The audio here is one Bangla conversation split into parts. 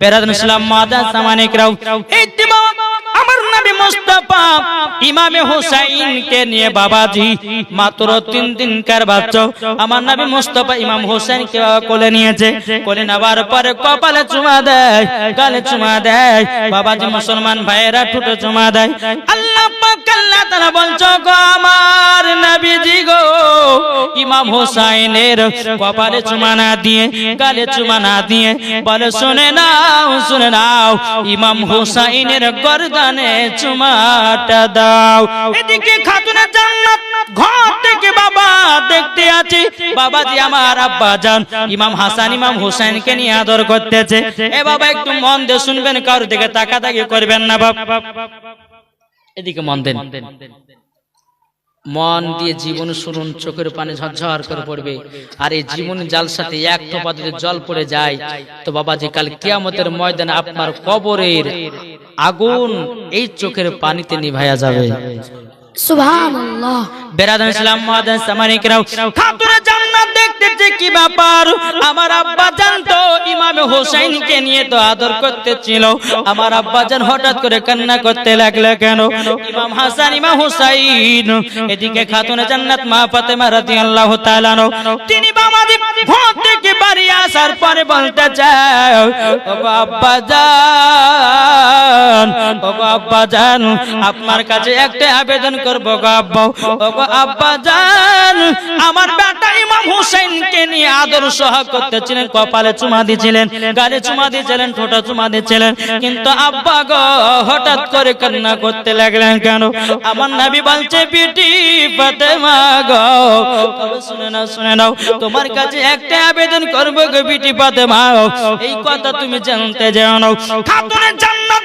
বেরাদুল ইসলাম সামানে সামানিকরাও ইতিমা আমার নবী মুস্তাফা ইমামে হুসাইন কে নিয়ে বাবাজি, মাত্র তিন দিন কার বাচ্চা? আমার নবী মুস্তাফা ইমাম হুসাইন কে কোলে নিয়েছে? কোলে নেবার পরে কপালে চুমা দেয়, গালে চুমা দেয়। বাবাজি মুসলমান ভাইয়েরা ঠুটে চুমা দেয়। আল্লাহ আল্লাহ তাআলা বলছো, গো আমার নবীজি গো, ইমাম হুসাইনের কপালে চুমা না দিয়ে, গালে চুমা না দিয়ে, বলে, শুনে নাও শুনে নাও, ইমাম হুসাইনের গর্দানে চুমাটা দাও। এদিকে জান্নাত ঘর থেকে বাবা দেখতে আছি। বাবাজি আমার আব্বা জান ইমাম হাসান, ইমাম হুসাইনকে নিয়ে আদর করতেছে। এ বাবা, একটু মন দিয়ে শুনবেন, কারোর দিকে তাকাতাকি করবেন না বাবা এদিকে মন দেন। মন দিয়ে জীবন শুনুন, চোখের পানি ঝরঝর করে পড়বে। আর এই জীবন জাল সাথে এক টোপা যদি জল পড়ে যায়, তো বাবা বাবাজি, কাল কিয়ামতের ময়দানে আপনার কবরের আগুন এই চোখের পানিতে নিভাইয়া যাবে। সুবহানাল্লাহ। বেরাদান ইসলাম মাদান সামানিকরাও খাতুনে জান্নাত দেখতেছে কি ব্যাপার? আমার আব্বা জান তো ইমামে হোসেনকে নিয়ে তো আদর করতেছিল। আমার আব্বা জান হঠাৎ করে কান্না করতে লাগল কেন? ইমাম হাসান, ইমাম হুসাইন, এদিকে খাতুনে জান্নাত মা ফাতেমা রাদিয়াল্লাহু তাআলা তিনি ঘর থেকে বাড়ি আসার পরে বলতে জান আপনার কাছে একটা আবেদন করব গো আব্বা। ওগো আব্বা জান, আমার বেটা ইমাম হুসাইনকে নিয়ে আদর সহ করতেছিলেন, কপালে চুমা দিয়েছিলেন গালে চুমা দিয়েছিলেন ঠোঁটা চুমা দিয়েছিলেন কিন্তু আব্বা গো, হঠাৎ করে কান্না করতে লাগলেন কেন? আমার নবী বলছে, বিটি ফাতেমা গো শুনে নাও শুনে নাও, তোমার কাছে একটা আবেদন করব গো বিটি ফাতেমা এই কথা তুমি জানতে জানো। খাতুনে জান্নাত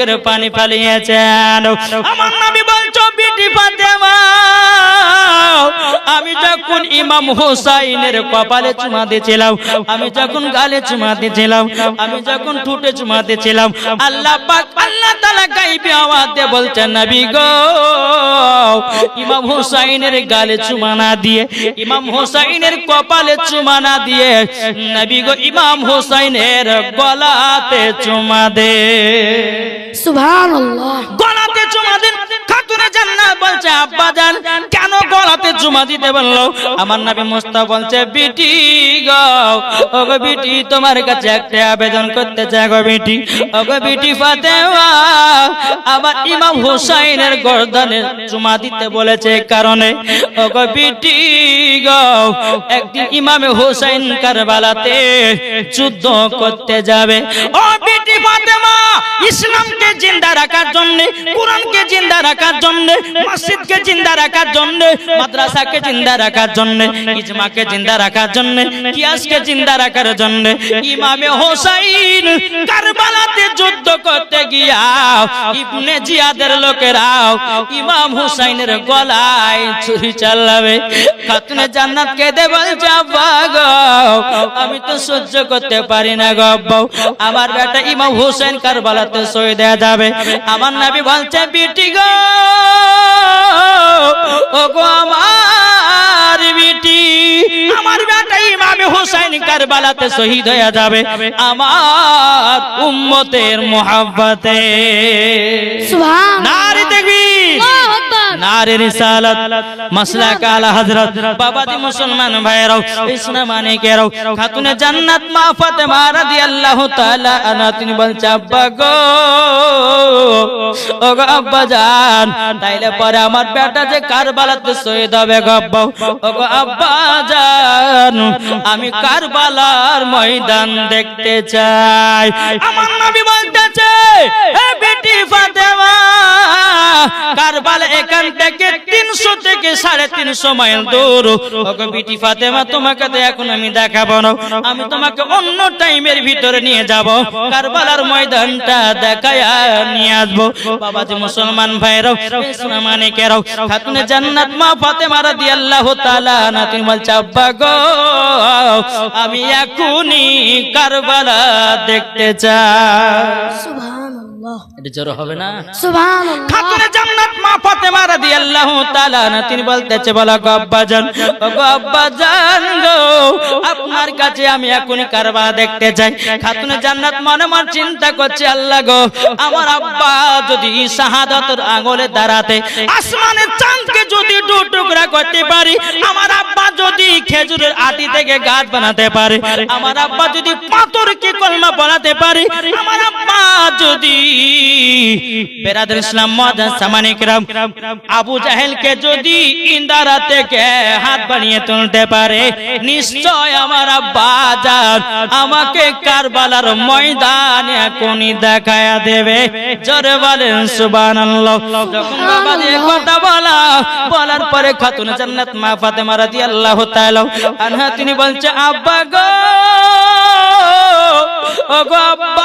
চোখের পানি পালিয়েছেন আমার নবী বিটি ফাতেমা আমি যখন ইমাম হোসাইনের কপালে চুমা দিয়েছিলাম আমি যখন গালে চুমা দিয়েছিলাম আমি যখন ঠুটে চুমা দিয়েছিলাম আল্লাহ পাক আল্লাহ তাআলা আওয়াজ বলছেন নবী গো ইমাম হোসাইনের গালে চুমা না দিয়ে ইমাম হোসাইনের কপালে চুমা না দিয়ে নবী গো ইমাম হোসাইনের গলাতে চুমা দে। সুবহানাল্লাহ। গলাতে চুমা দেন খাতুনে জান্নাত বলছে আব্বা জান চুমা দিতে বলল। আমার নবী মুস্তাফা বলছে, বিটি গো, ওগো বিটি, তোমার কাছে একটা আবেদন করতে চাই গো বিটি। ওগো বিটি ফাতেমা আবার ইমাম হুসাইনের গর্দনে চুমা দিতে বলেছে কারণে। ওগো বিটি গো, একদিন ইমামে হুসাইন কারবালাতে যুদ্ধ করতে যাবে। ও বিটি ফাতেমা, ইসলামকে জিন্দা রাখার জন্য, কোরআনকে জিন্দা রাখার জন্য, মসজিদকে জিন্দা রাখার জন্য মাদ্রাসাকে জিন্দা রাখার জন্য, ইজমাকে জিন্দা রাখার জন্য, কিয়াসকে জিন্দা রাখার জন্য, ইমামে হোসাইন কারবালাতে যুদ্ধ করতে গিয়া ইবনে জিয়াদের লোকেরাও ইমাম হুসাইনের গলায় ছুরি চালাবে। খাতুনে জান্নাত কেঁদে বলছে, আব্বা গো, আমি তো সহ্য করতে পারি না গো আমার বেটা ইমাম হুসাইন কারবালাতে শহীদ হয়ে যাবে। আমার নবী বলছে, বিটি গো ও গো আমার বিটি আমার বেটা ইমাম হুসাইন কারবালাতে শহীদ হয়ে যাবে। আমার উম্মতের মোহাব্বতে। নারী দেখবি আল্লাহু রিসালাত মাসলা কালা হযরত বাবাজি মুসলমান ভাইরাও ইসলাম মানিকেরাও খাতুনে জান্নাত মা ফাতেমা রাদিয়াল্লাহু তাআলা আনা তিনি বলছে আব্বা গো ও গো আব্বা জান তাইলে পরে আমার বেটা যে কারবালাতে শহীদ হবে গো আব্বা ও আব্বা জান আমি কারবালার ময়দান দেখতে চাই। আমার নবী বলতেছে হে সাড়ে তিনশো মাইল আমি দেখাবো না। আমি তোমাকে অন্য টাইমের ভিতরে নিয়ে যাব। কারবালার ময়দানটা দেখায় নিয়ে আসব। বাবাজি মুসলমান ভাইরাও ইসলামানিকেরাও খাতুনে জান্নাত মা ফাতেমা রাদিয়াল্লাহু তাআলা না তুমি বলছো, আব্বা গো, আমি এখনই কারবালা দেখতে চাই। এটা জোর হবে না? সুবহানাল্লাহ। জান্নাত মা ফাতেমা রাদিয়াল্লাহু তাআলা তিনি বলতেছে বলা গো আব্বাজান গো আব্বাজান গো আপনার কাছে আমি এখনই কারবালা দেখতে চাই। খাতুনে জান্নাত মনে মনে চিন্তা করছে আল্লাহ গো আমার আব্বা যদি শাহাদাতের আঙুলে দাঁড়াতে আসমানের চাঁদকে যদি দু টুকরা করতে পারি আমার আব্বা যদি খেজুরের আটি থেকে গাছ বানাতে পারে আমার আব্বা যদি পাথরকে কলমা বানাতে পারে আমার আব্বা যদি বেরাদুল ইসলাম মহাজান সামানিকরাম আবু জাহেলকে যদি ইন্দারা থেকে হাত বানিয়ে তুলতে পারে, নিশ্চয় আমার আমাকে কারবালার দেখায়া দেবে। জোরে বলেন, সুবহানাল্লাহ। কথা বলা, বলার পরে খাতুন জান্নাত মা ফাতেমা রাদিয়াল্লাহু তাআলা আনহা, তিনি বলছে, আব্বা গো ও গো আব্বা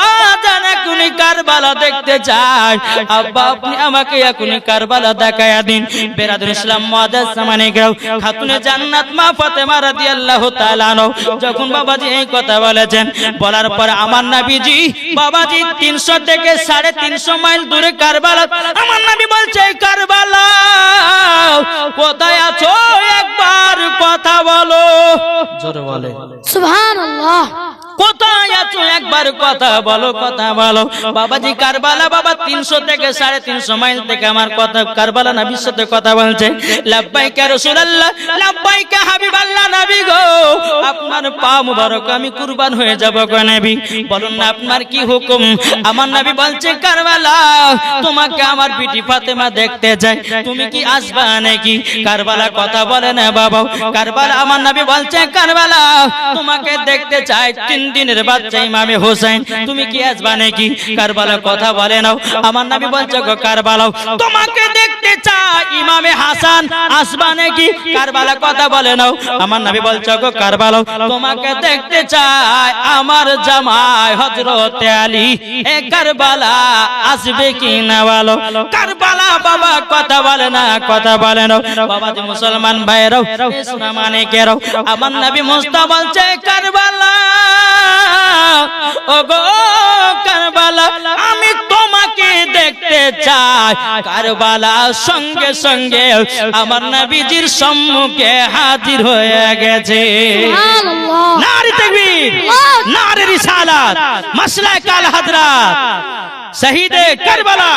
এখনই কারবালা দেখতে চাই। আব্বা আপনি আমাকে এখনই কারবালা দেখায়া দিন। বেরাদুল ইসলাম মুআদ্দাস সামানে গাও খাতুনে জান্নাত মা ফাতেমা রাদিয়াল্লাহু তাআলা আনহা। যখন বাবাজি এই কথা বলেছেন বলার পর আমার নবীজি বাবাজি 300 থেকে 350 মাইল দূরে কারবালা আমার নবী বলছে কারবালা কোথায় আছো? একবার কথা বলো। জোরে বলে। সুবহানাল্লাহ। কোথায় আছো? একবার কথা বলো কথা বলো। বাবাজি কারবালা বাবা তিনশো থেকে সাড়ে তিনশো মাইল থেকে আমার কথা কারবালা নবীর সাথে কথা বলছে। লাব্বাইকা রাসূলুল্লাহ লাব্বাইকা হাবিবাল্লাহ নবী গো। আপনার পা মুবারক আমি কুরবান হয়ে যাব গো নবী। বলুন না আপনার কি হুকুম? আমার নবী বলছে কারবালা তোমাকে আমার বিটি ফাতেমা দেখতে চাই। তুমি কি আসবা নাকি? কারবালা কথা বলে না বাবা। কারবালা আমার নবী বলছে কারবালা তোমাকে দেখতে চাই। তিন দিনের বাচ্চা ইমামে হোসেন তুমি কি আসবা নাকি? কারবালা কথা বলে নাও। আমার নবী বলছে, গো কারবালা তোমাকে দেখতে চাই ইমামে হাসান আসবা নাকি কারবালা কথা বলে নাও। আমার নবী বলছে, গো কারবালা তোমাকে দেখতে চাই আমার জামাই হযরত আলী। এ কারবালা আসবে কি না বলো? কারবালা বাবা কথা বলে না, কথা বলে না বাবা যে মুসলমান ভাইরাও মানে কেরাও। আমার নবী মুস্তা বলছে, কারবালা ও গো আমি তোমাকে দেখতে চাই। কারবালা সঙ্গে সঙ্গে আমার নবীজির সম্মুখে হাজির হয়ে গেছে। নারী তাকবীর নারী রিসালাত মাসলায়ে কাল হাজরাত শহীদে কারবালা।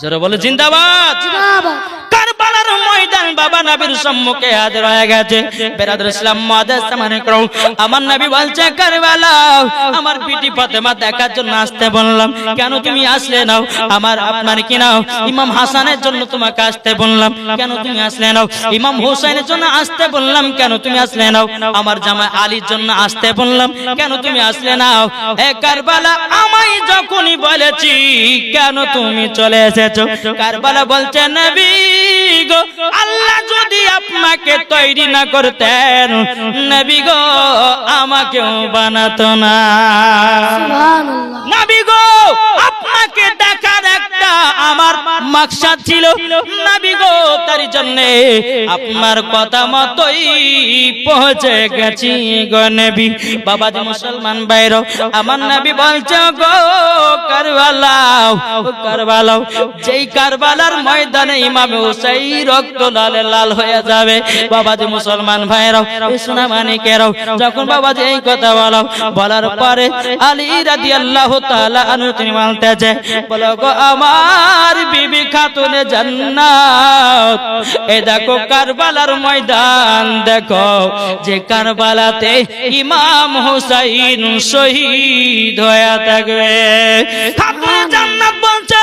জোরে বলে জিন্দাবাদ। জিন্দাবাদ। জন্য কেন তুমি আসলে নাও? আমার আপনার কি নাও? ইমাম হাসানের জন্য তোমাকে আসতে বললাম। কেন তুমি আসলে নাও? ইমাম হোসেনের জন্য আসতে বললাম। কেন তুমি আসলে নাও? আমার জামাই আলীর জন্য আসতে বললাম। কেন তুমি আসলে নাও? এ কারবালা, আমায় বলেছি কেন তুমি চলে এসেছ? কারবালা বলছে নবী গো আল্লাহ যদি আপনাকে তৈরি না করতেন নবী গো আমাকেও বানাতো না। নবী গো আপনাকে দেখার একটা আমার মাকসাদ ছিল। নবী গো তার জন্য আপনার কথা মতোই পৌঁছে গেছি গো নবী। বাবাজি মুসলমান বাইরো আমার নবী বলছে গো কারবালার ময়দানে রক্ত লালে হয়ে যাবে মুসলমান ভাইরাও এই কথা বলো, বলার পরে আমার বিবি দেখো কারবালার ময়দান দেখো, যে কারবালাতে ইমাম হুসাইন শহীদ হয়ে থাকবে। জান্নাত বলছে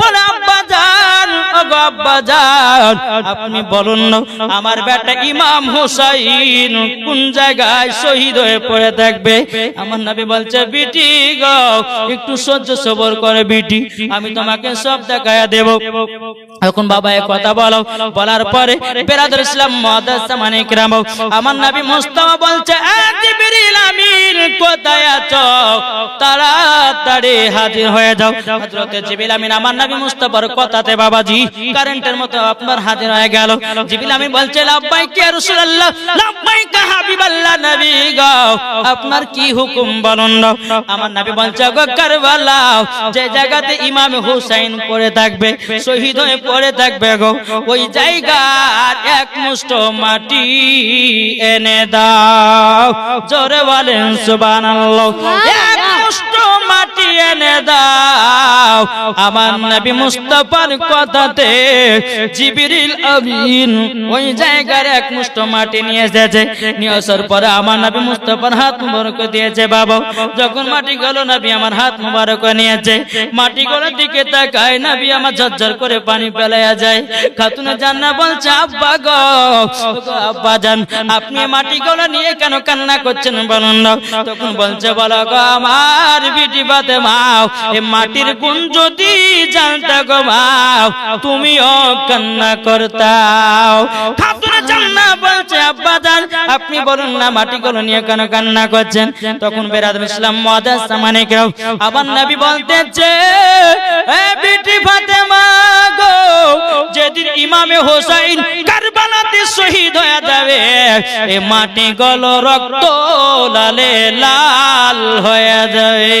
বলে আব্বা জান ও গো গো আব্বা যান আপনি বলুন আমার বেটা ইমাম হুসাইন কোন জায়গায় শহীদ হয়ে পড়ে থাকবে? আমার নবী বলছে, বিটি গো, একটু সহ্য সবর করে বিটি, আমি তোমাকে সব দেখায়া দেব। এখন বাবা এক কথা বলো, বলার পরে বেরাদুল ইসলাম মাদ্রাসা মানে কিরাম আমার নবী মুস্তাফা বলছে, "এ জিবরিল কোথায় আছো? তাড়াতাড়ি হাজির হয়ে যাও। হযরতে জিবরিল আমিন, আমার নবী মুস্তাফার কথাতে বাবাজি কারেন্টের মতো আপনার হাজির হয়ে গেল। জিবরিল আমিন বলছে লাব্বাইক ইয়া রাসূলুল্লাহ? লাব্বাইক হাবিবাল্লাহ নবী গো আপনার কি হুকুম বলুন আমার নবী বলছে গো কারবালা যে জায়গাতে ইমাম হুসাইন পড়ে থাকবে শহীদ হয়ে পড়ে থাকবে গো ওই জায়গার এক মুষ্ট মাটি এনে দাও। জোরে বলেন সুবহানাল্লাহ। এক মুষ্ট মাটি এনে দাও। আমার নবী মুস্তাফার কথাতে জিবরিল আমিন ওই জায়গার এক মুষ্ট মাটি নিয়ে এসেছে। নিয়ে আসার পরে আমার নবী মুস্তাফার হাত মুবারক দিয়েছে বাবা। যখন মাটি গেল, নবী আমার হাত মুবারক নিয়েছে। মাটি গলার দিকে তাকায়, নবী আমার ঝরঝর করে পানি ফেলাইয়া যায়। খাতুনে জান্না বলছে, আব্বা গো আব্বা জান, আপনি মাটি গলা নিয়ে কেন কান্না করছেন বলুন তখন বলছে, বলো গো, আমার বিটি বাতে মাও, এ মাটির গুণ যদি জানতা গো মাও, তুমিও কান্না করতাও। খাতুনে জান্না বলছে, আব্বা জান, আপনি বলুন না মাটি গলা নিয়ে কেন কান্না করছেন? তখন বেরাদ ইসলাম মদাস সামানে কেউ আবার নবী বলতেছে এ বিটি ফাতেমা গো, যেদিন ইমামে হোসাইন কারবালাতে শহীদ হয়ে যাবে, এ মাটি গল রক্ত লালে লাল হয়ে যাবে।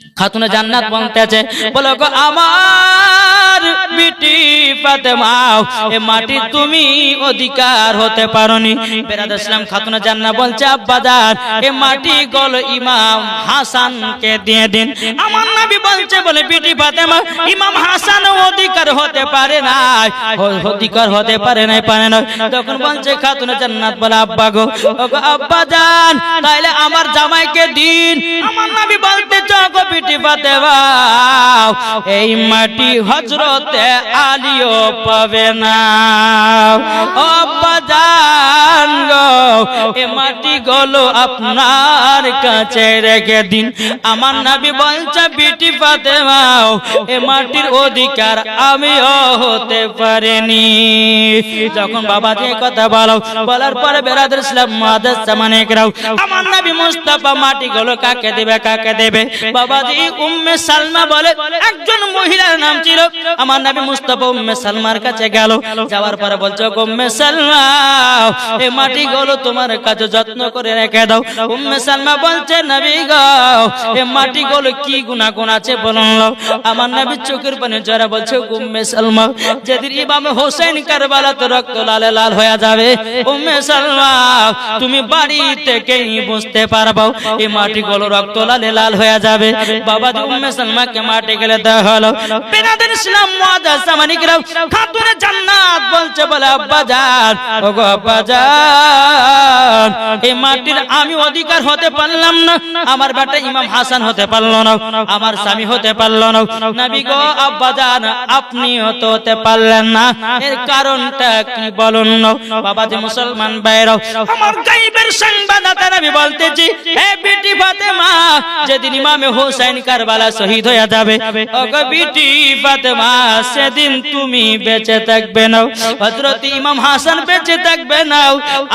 খাতুনে জান্নাত বলতেছে বলো গো আমার বিটি ফাতেমা এ মাটি তুমি অধিকার হতে পারোনি। বেরাদ ইসলাম খাতুনা জান্না বলছে আব্বাদার এ মাটি গল ইমাম হাসানকে দিয়ে দিন। আমার নবী বলছে বলে বিটি ফাতেমা ইমাম হাসান অধিকার হতে পারে না অধিকার হতে পারে না পারে না তখন বলছে খাতুনা জান্নাত বলে আব্বা গো আব্বা জান তাইলে আমার জামাইকে দিন। আমার নবী বলতে গো বিটি ফাতেমা, এই মাটি হজরতে আলিও পাবে না। ও এ মাটি গলো আপনার কাছে রেখে দিন। আমার নবী বলছে বিটি ফাতেমাও এ মাটির অধিকার আমিও হতে পারিনি। যখন বাবা যে কথা বলো, বলার পরে বেরাদুল ইসলাম মাদাস রাও আমার নবী মুস্তাফা মাটি গলো কাকে দেবে কাকে দেবে? একজন মহিলার নাম ছিল। আমার সালমার কাছে যাওয়ার পরে বলছো মাটি গুলো তোমার কাছে যত্ন করে রেখে দাও। উম্মে সালমা বলছে, নবী এই মাটি গুলো কি গুনাহ গুণ আছে বলুন। আমার নবী চোখের পানি জরা বলছে উম্মে সালমা, যেদিন ইমাম হোসেন কারবালাতে রক্ত লালে লাল হয়ে যাবে, উম্মে সালমা, তুমি বাড়ি থেকেই বুঝতে পারব এই মাটি গুলো রক্ত লালে লাল হয়ে যাবে। বাবা উম্মে সালমাকে মাটি গেলে দেওয়া হলো বেনাদের ইসলাম মুআদ্দাস সামানিকরাও খাতুনে জান্নাত বলছে বলে আব্বা জান ওগো আব্বা জান এই মাটির আমি অধিকার হতে পারলাম না। আমার বেটা ইমাম হাসান হতে পারল না। আমার স্বামী হতে পারল না। নবী গো আব্বা জান আপনি হতে হতে পারলেন না। এর কারণটা কি বলুন না? বাবা যে মুসলমান বাইরাও আমার গাইবের সংবাদদাতা নবী বলতেছি হে বিটি ফাতেমা যেদিন ইমামে হোসেন কারবালা শহীদ হয়ে যাবে। ওগো ফাতেমা, সেদিন তুমি বেঁচে থাকবে না হযরত ইমাম হাসান বেঁচে থাকবে না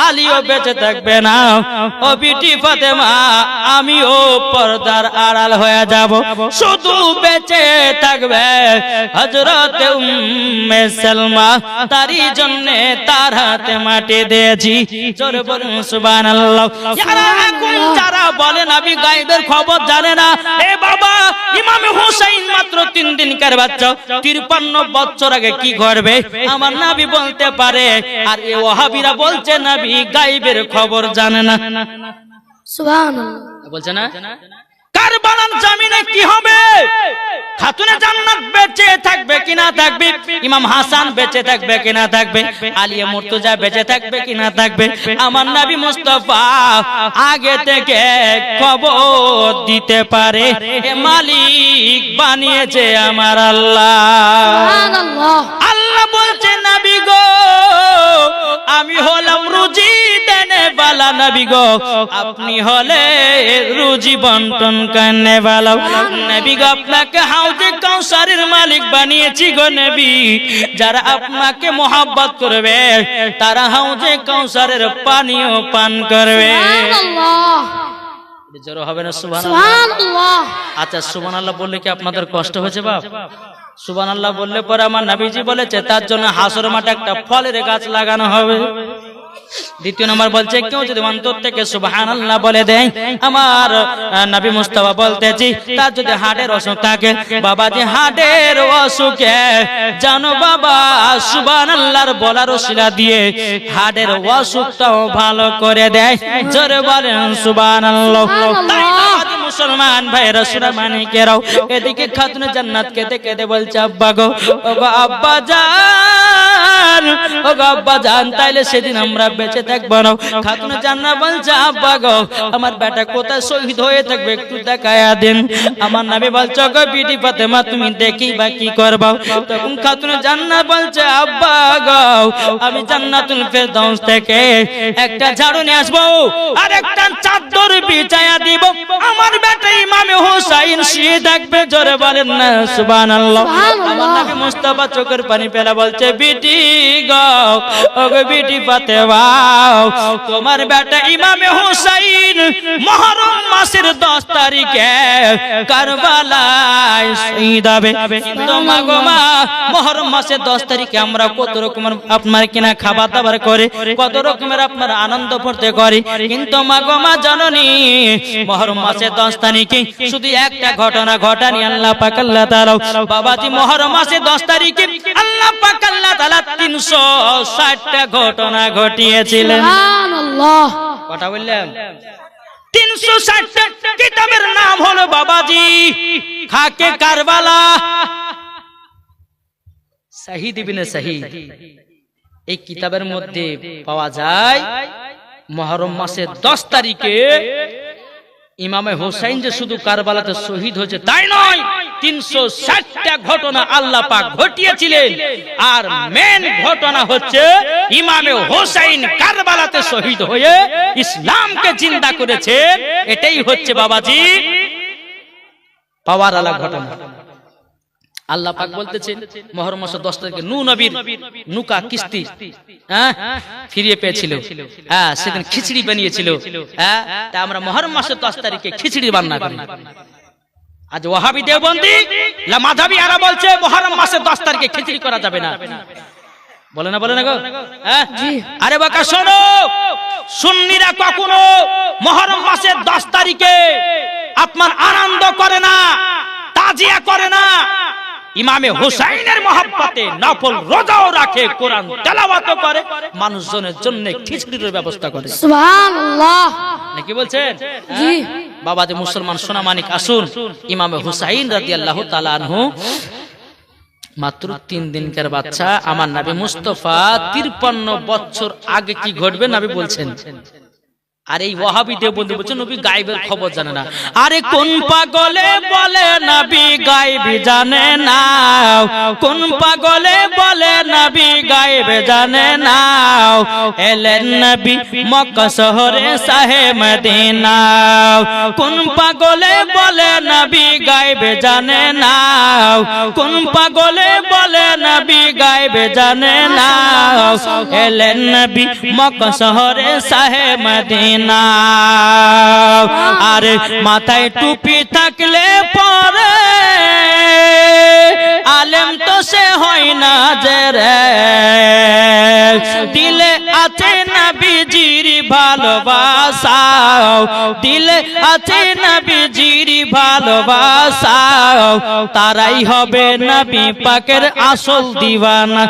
আলীও বেঁচে থাকবে না ও বিটি ফাতেমা, আমিও পর্দার আড়াল হয়ে যাব। শুধু বেঁচে থাকবে হযরত উম্মে সালমা, তারই জন্য তার হাতে মাটি দিয়েছি। জোরে বলুন সুবহানাল্লাহ। যারা এখন যারা বলেন আমি গায়েবের খবর জানে না এ বাবা ইমাম হুসাইন মাত্র তিন দিনকার বাচ্চা? তিরপান্ন বছর আগে কি করবে আমার নাবি বলতে পারে আর এ ওহাবিরা বলছে নাবি গাইবের খবর জানে না। সুবহানাল্লাহ। বলছে না? কারবালার জমিনে কি হবে? খাতুনে জান্নাত থাকবে কিনা থাকবে? ইমাম হাসান বেঁচে থাকবে কিনা থাকবে? আলিয়া মুর্তুজা বেঁচে থাকবে কিনা থাকবে? আমার নাবি মুস্তফা আগে থেকে খবর দিতে পারে। মালিক বানিয়েছে আমার আল্লাহ। সুবহানাল্লাহ। আল্লাহ বলছে নবী গো আমি হলাম রুজি দেনে বালা নবী গো। আপনি হলে রুজি বন্টন করনে বালা। নবী গো আপনাকে হাউজে কাউসারের মালিক বানিয়েছি গো নবী। যারা আপনাকে মোহাব্বত করবে তারা হাউজে কাউসারের পানীয় পান করবে। সুবহানাল্লাহ। জোর হবে না সুবহানাল্লাহ সুবহানাল্লাহ আচ্ছা সুবান আল্লাহ বললে কি আপনাদের কষ্ট হয়েছে বাপ? সুবান আল্লাহ বললে পরে আমার নাবিজি বলেছে তার জন্য হাসর মাঠে একটা ফলের গাছ লাগানো হবে। দ্বিতীয় নম্বর বলছে কেউ যদি অন্তর থেকে সুবাহান আল্লাহ বলে দেয় আমার নবী মুস্তাফা বলতেছি তার যদি হাটের অসুখ থাকে বাবা যে হার্টের অসুখে জানো বাবা সুবান আল্লাহর বলার শিলা দিয়ে হাটের অসুখটাও ভালো করে দেয়। জোরে বলেন সুবান আল্লাহ মুসলমান ভাইরা সুরা মানিকেরাও এদিকে খাতুনে জান্নাত কেঁদে কেঁদে বলছে, আব্বা গো আব্বা জান ও আব্বা জান তাইলে সেদিন আমরা বেঁচে থাকব না। খাতুনে জান্নাত বলছে, আব্বা গো, আমার বেটা কোথায় শহীদ হয়ে থাকবে একটু দেখায়া দেন। আমার নামে বলছে গো বিটি ফাতেমা, তুমি দেখি বা কি করবা তখন খাতুন জান্নাত বলছে, আব্বা গো, আমি জান্নাতুল ফেরদাউস থেকে একটা ঝাড়ু নিয়ে আসব। আর একটা চাদর বিছায়া দিব। আমার বেটা ইমামে হোসাইন শুয়ে থাকবে জোরে বলেন না নবী মুস্তাফা চোখের পানি পেলা বলছে বিটি গো ও গো বিটি ফাতেমা তোমার বেটা ইমামে হোসাইন মহরম মাসের 10 তারিখে কারবালায় শহীদ হবে। কিন্তু মা গো মা মহরম মাসের 10 তারিখে আমরা কত রকমের আপনার কিনা খাবার দাবার করে কত রকমের আপনার আনন্দ করতে করি। কিন্তু মা গো মা জননী মহরম মাসের 10 তারিখে শুধু একটা ঘটনা ঘটানি আল্লাহ পাক আল্লাহ তাআলা। বাবাজি মহরম মাসের 10 তারিখে আল্লাহ পাক আল্লাহ তাআলা 360টা ঘটনা ঘটিয়েছিলেন। সুবহানাল্লাহ। কথা বললাম কিতাবের নাম হলো বাবাজি খাকে কারবালা। শাহিদ ইবনে শাহিদ। এই কিতাবের মধ্যে পাওয়া যায় মহরম মাসের দশ তারিখে ইমামে হোসাইন যে শুধু কারবালাতে শহীদ হয়েছে তাই নয় তিনশো ষাটটা ঘটনা আল্লাহ পাক ঘটিয়েছিলেন। আর মেন ঘটনা হচ্ছে ইমামে হোসাইন কারবালাতে শহীদ হয়ে ইসলামকে চিন্তা করেছে। এটাই হচ্ছে বাবাজি পাওয়ার আলা ঘটনা। আল্লাহ পাক বলতেছেন মহরম মাসের দশ তারিখে নু নবীর নুকা কিস্তি হ্যাঁ ফিরিয়ে পেয়েছিল। হ্যাঁ সেদিন খিচড়ি বানিয়েছিল। হ্যাঁ তা আমরা মহরম মাসের দশ তারিখে খিচড়ি রান্না করি। আজ ওহাবি দেওবন্দি লা মাধাবি আরা বলছে মহরম মাসের দশ তারিখে খিচড়ি করা যাবে না। বলে না বলে না গো? হ্যাঁ? আরে বাকা শোনো! সুন্নিরা কখনো মহরম মাসের দশ তারিখে আপনার আনন্দ করে না তাজিয়া করে না ইমামে হুসাইনের মহাব্বতে নফল রোজাও রাখে কোরআন তেলাওয়াতও করে মানুষজনের জন্য খিচড়ির ব্যবস্থা করে। সুবহানাল্লাহ। নাকি বলছেন? জি। বাবা যে মুসলমান সোনা মানিক আসুন ইমামে হুসাইন রাদিয়াল্লাহু তাআলা আনহু। মাত্র তিন দিনকার বাচ্চা আমার নাবি মুস্তফা তিরপান্ন বছর আগে কি ঘটবে নাবি বলছেন? আর এই ওয়াহাবি দেববন্ধু বলছে নবী গায়েবের খবর জানে না। আরে কোন পাগলে বলে নবী গায়েব জানে না। কোন পাগলে বলে নবী গায়েব জানে না। এলেন নবী মক্কা শহরে সাহে মদিনা। কোন পাগলে বলে নবী গায়েব জানে না। কোন পাগলে বলে নবী গায়েব জানে না। এলেন নবী মক্কা শহরে সাহে মদিনা আরে মাথায় টুপি থাকলে পরে আলেম তো সে হয় না যে রে। দিলে আছে নবীজির ভালোবাসা বাসাও দিলে আছে নবীজির ভালোবাসা তারাই হবে নবী পাকের আসল দিওয়ানা।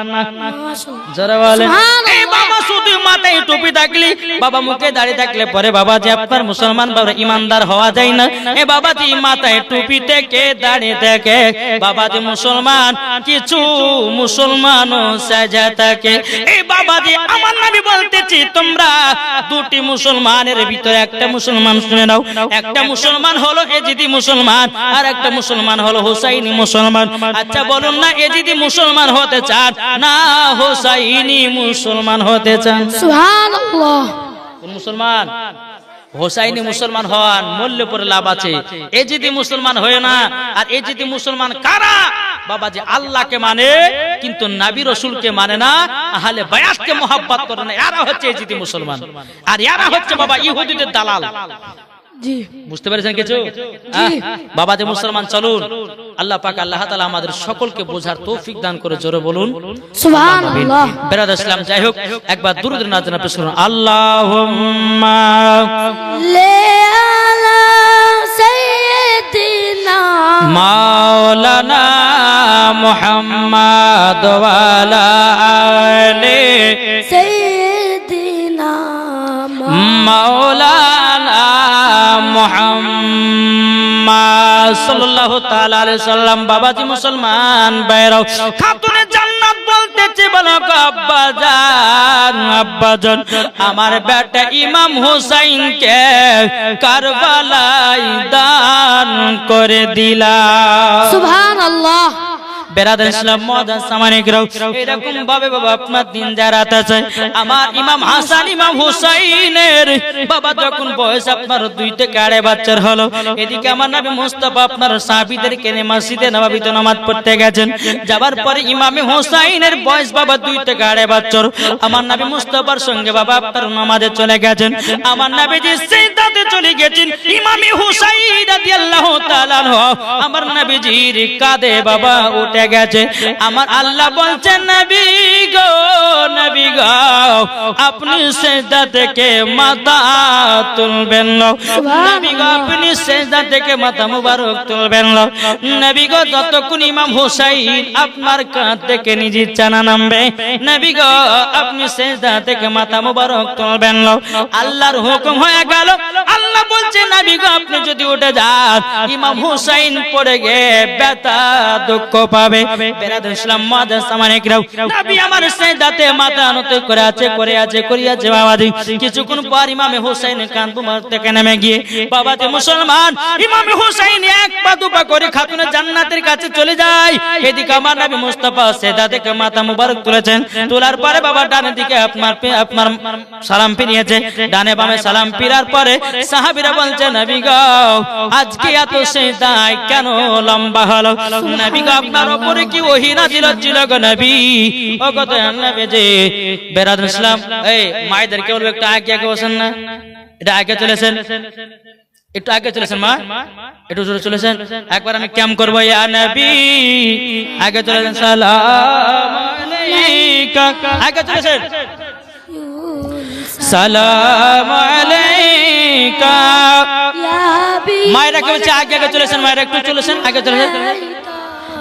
যারা বলে বাবা শুধু মাথায় টুপি থাকলে বাবা মুখে দাঁড়িয়ে থাকলে পরে বাবা যে আপনার মুসলমান বাবা ইমানদার হওয়া যায় না। এ বাবা যে মাথায় টুপি থেকে দাঁড়িয়ে থাকে বাবা যে মুসলমান, কিছু মুসলমান সাজা থাকে। এই বাবা যে আমার নবী বলতেছি, তোমরা দুটি মুসলমানের ভিতরে একটা মুসলমান শুনে নাও। একটা মুসলমান হলো এজিদি মুসলমান, আর একটা মুসলমান হলো হুসাইনি মুসলমান। আচ্ছা বলুন না, এজিদি মুসলমান হতে চান না হুসাইনি মুসলমান হতে চান? সুবহানাল্লাহ। মুসলমান? হোসাইনি মুসলমান হওয়ান মূল্য পরে লাভ আছে। এ যদি মুসলমান হয়ে না, আর এ যদি মুসলমান কারা? বাবা যে আল্লাহকে মানে কিন্তু নাবি রসুলকে মানে না, আহলে বায়াতকে মোহাব্বত করে না। এরা হচ্ছে এ যদি মুসলমান। আর এরা হচ্ছে বাবা ইহুদিদের দালাল। বুঝতে পেরেছেন কিছু? হ্যাঁ? বাবা যে মুসলমান চলুন। আল্লাহ পাক আল্লাহ তাআলা আমাদের সকলকে বোঝার তৌফিক দান করে জোরে বলুন। সুবহানাল্লাহ। বেরাদ ইসলাম যাই হোক একবার দুরুদ নাজনা পেশ করুন আল্লাহুম্মা লে আলা সাইয়্যিদিনা মাওলানা মুহাম্মদ ওয়ালা আলি সাইয়্যিদিনা মাওলানা বাবাজি মুসলমান বাইরাও খাতুনে জান্নাত আমার বেটা ইমাম হুসাইনকে কারবালায় দান করে দিলা দিন আমার ইমাম বাবা বয়স আপনার বাচ্চার এদিকে আমার আপনার পড়তে গেছেন। যাবার পরে ইমামে হুসাইনের বয়স বাবা দুই থেকে বছর। আমার নবী মুস্তাফার সঙ্গে বাবা আপনার নামাজে চলে গেছেন। আমার নবী যে চলে গেছেন, ইমামে হুসাইন আমার নবীজির কাঁধে বাবা উঠে গেছে। আমার আল্লাহ বলছেন, নবী গো নবী গো, আপনি সেজদা থেকে মাথা তুলবেন নবী গো, আপনি সেজদা থেকে মাথা মুবারক তুলবেন নবী গো, যতক্ষণ ইমাম হুসাইন আপনার কাঁধ থেকে নিজে চানা নামবে, নবী গো, আপনি সেজদা থেকে মাথা মুবারক তুলবেন আল্লাহর হুকুম হয়ে গেল। আল্লাহ বলছে, নবী গো, আপনি যদি উঠে যান, ইমাম হুসাইন পড়ে গে ব্যথা, দুঃখ পাবে। বেরাদ ইসলাম নবী আমার করে আছে করে আছে বাবাজি। কিছুক্ষণ পর ইমামে কানপুমার থেকে গিয়ে, বাবাজি মুসলমান, ইমামে হুসাইন এক পা করে খাতুনে জান্নাতের কাছে চলে যায়। এদিকে আমার নবী মুস্তাফা মুবারক তুলেছেন। তোলার পরে বাবা ডানের দিকে আপনার আপনার সালাম ফিরিয়েছে। ডানে বামে সালাম ফিরার পরে সাহাবীরা বলছে, নবী গো, আজকে এত সেদাই কেন লম্বা হলো? নবী গো আপনার উপরে কি ওহি নাজিল হচ্ছিল গো নবী? ও কত নবী যে বেরাদ ইসলাম এই মায়েদেরকে বলব একটু আগে আগে বসেন না। এটা আগে চলেছেন। একটু আগে চলেছেন মা? একটু জোরে চলেছেন। একবার আমি ক্যাম করব ইয়া নবী। আগে চলেছেন সালাম আলাইকা। আগে চলেছেন। সালাম আলাইকা। ইয়া মায়েরা কে বলছে আগে আগে চলেছেন মায়েরা একটু চলেছেন আগে চলেছেন।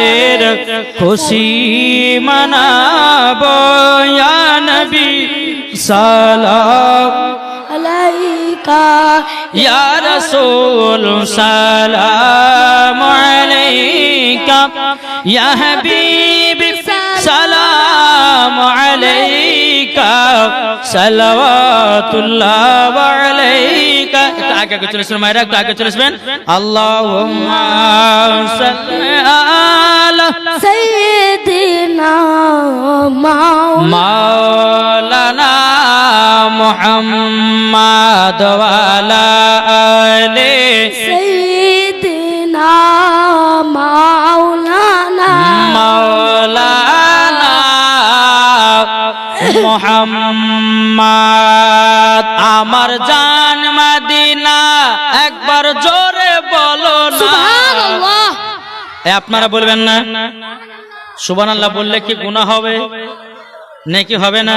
দিদারের খুশি মানাব নবী সালাম। আলাইকা ইয়া রাসূল সালাম আলাইকা। ইয়া হাবিব সালাম আলাইকা। সালাওয়াতুল্লাহ আলাইকা। একটু আগে আগে চলে আসবেন মায়েরা একটু আগে চলে আসবেন আল্লাহুম্মা আমার জান একবার জোরে বলো না। আপনারা বলবেন না? সুবহানাল্লাহ বললে কি গুণা হবে? নাকি হবে না?